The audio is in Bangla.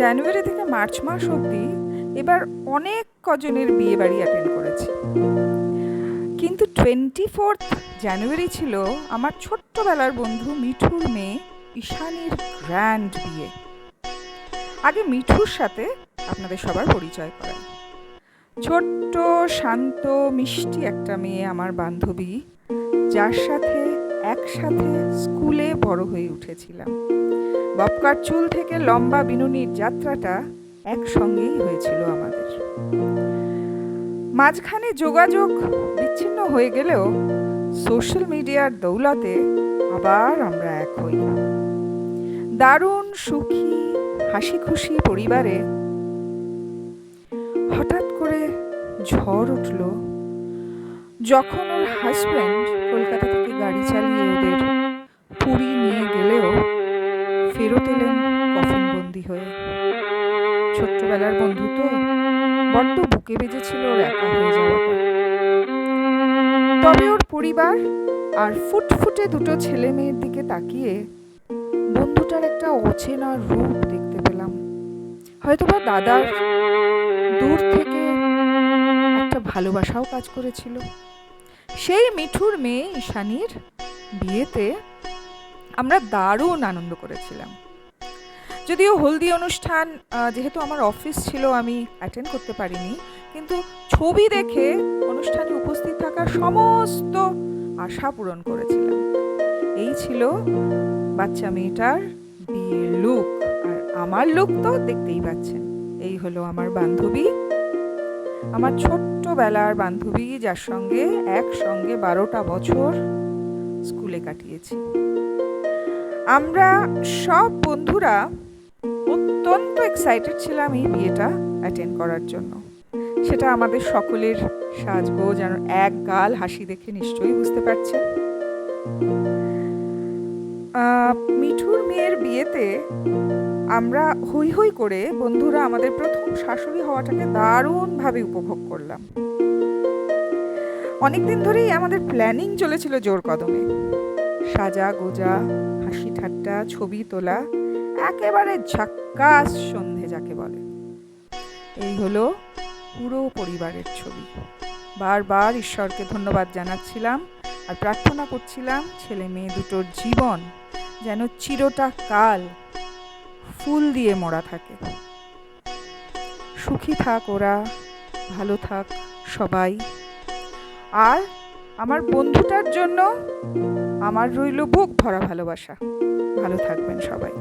জানুয়ারি থেকে মার্চ মাস অবধি এবার অনেক কজনের বিয়ে বাড়ি অ্যাটেন্ড করেছি। কিন্তু টোয়েন্টি ফোর্থ জানুয়ারি ছিল আমার ছোট্টবেলার বন্ধু মিঠুর মেয়ে ঈশানীর গ্র্যান্ড বিয়ে। আগে মিঠুর সাথে আপনাদের সবার পরিচয় করাই। ছোট্ট, শান্ত, মিষ্টি একটা মেয়ে আমার বান্ধবী, যার সাথে একসাথে স্কুলে বড় হয়ে উঠেছিলাম। বপকার চুল থেকে লম্বা বিনুনির যাত্রাটা একসঙ্গেই হয়েছিল আমাদের। মাঝখানে যোগাযোগ বিচ্ছিন্ন হয়ে গেলেও সোশ্যাল মিডিয়ার দৌলতে আবার আমরা এক হই। দারুণ সুখী হাসি খুশি পরিবারে হঠাৎ করে ঝড় উঠল। যখন ওর হাজব্যান্ড কলকাতা থেকে গাড়ি চালিয়ে ওদের পুরী নিয়ে ফেরত এলেন কফিনবন্দি হয়ে। ছোট্টবেলার বন্ধু তো বড্ড বুকে বেজেছিল ওর একা হয়ে যাওয়াটা তবে ওর পরিবার আর ফুটফুটে দুটো ছেলে মেয়ের দিকে তাকিয়ে বন্ধুটার একটা অচেনা রূপ দেখতে পেলাম। হয়তোবা দাদার দূর থেকে একটা ভালোবাসাও কাজ করেছিল। সেই মিঠুর মেয়ে ঈশানীর বিয়েতে আমরা দারুণ আনন্দ করেছিলাম। যদিও হলদি অনুষ্ঠান যেহেতু আমার অফিস ছিল, আমি অ্যাটেন্ড করতে পারিনি, কিন্তু ছবি দেখে অনুষ্ঠানে উপস্থিত থাকা সমস্ত আশা পূরণ করেছিলাম। এই ছিল বাচ্চা মেয়েটার বিয়ের লুক আর আমার লুক তো দেখতেই পাচ্ছেন। এই হলো আমার বান্ধবী, আমার ছোট্টবেলার বান্ধবী, যার সঙ্গে একসঙ্গে বারোটা বছর স্কুলে কাটিয়েছি। আমরা সব বন্ধুরা অত্যন্ত এক্সাইটেড ছিলাম এই বিয়েটা অ্যাটেন্ড করার জন্য। সেটা আমাদের সকলের সাজগোজ যেন এক গাল হাসি দেখে নিশ্চয়ই বুঝতে পারছেন আহ, মিঠুর মেয়ের বিয়েতে আমরা হই হই করে বন্ধুরা আমাদের প্রথম শাশুড়ি হওয়াটাকে দারুণভাবে উপভোগ করলাম। অনেকদিন ধরেই আমাদের প্ল্যানিং চলেছিল জোর কদমে। সাজা গোজা হাসি ঠাট্টা, ছবি তোলা, একেবারে ঝাক্কাস সন্ধে যাকে বলে। এই হলো পুরো পরিবারের ছবি। বারবার ঈশ্বরকে ধন্যবাদ জানাচ্ছিলাম আর প্রার্থনা করছিলাম ছেলে মেয়ে দুটোর জীবন যেন চিরটা কাল ফুল দিয়ে মোড়া থাকে। সুখী থাক ওরা, ভালো থাক সবাই। আর আমার বন্ধুটার জন্য আমার রইল বুক ভরা ভালোবাসা। ভালো থাকবেন সবাই।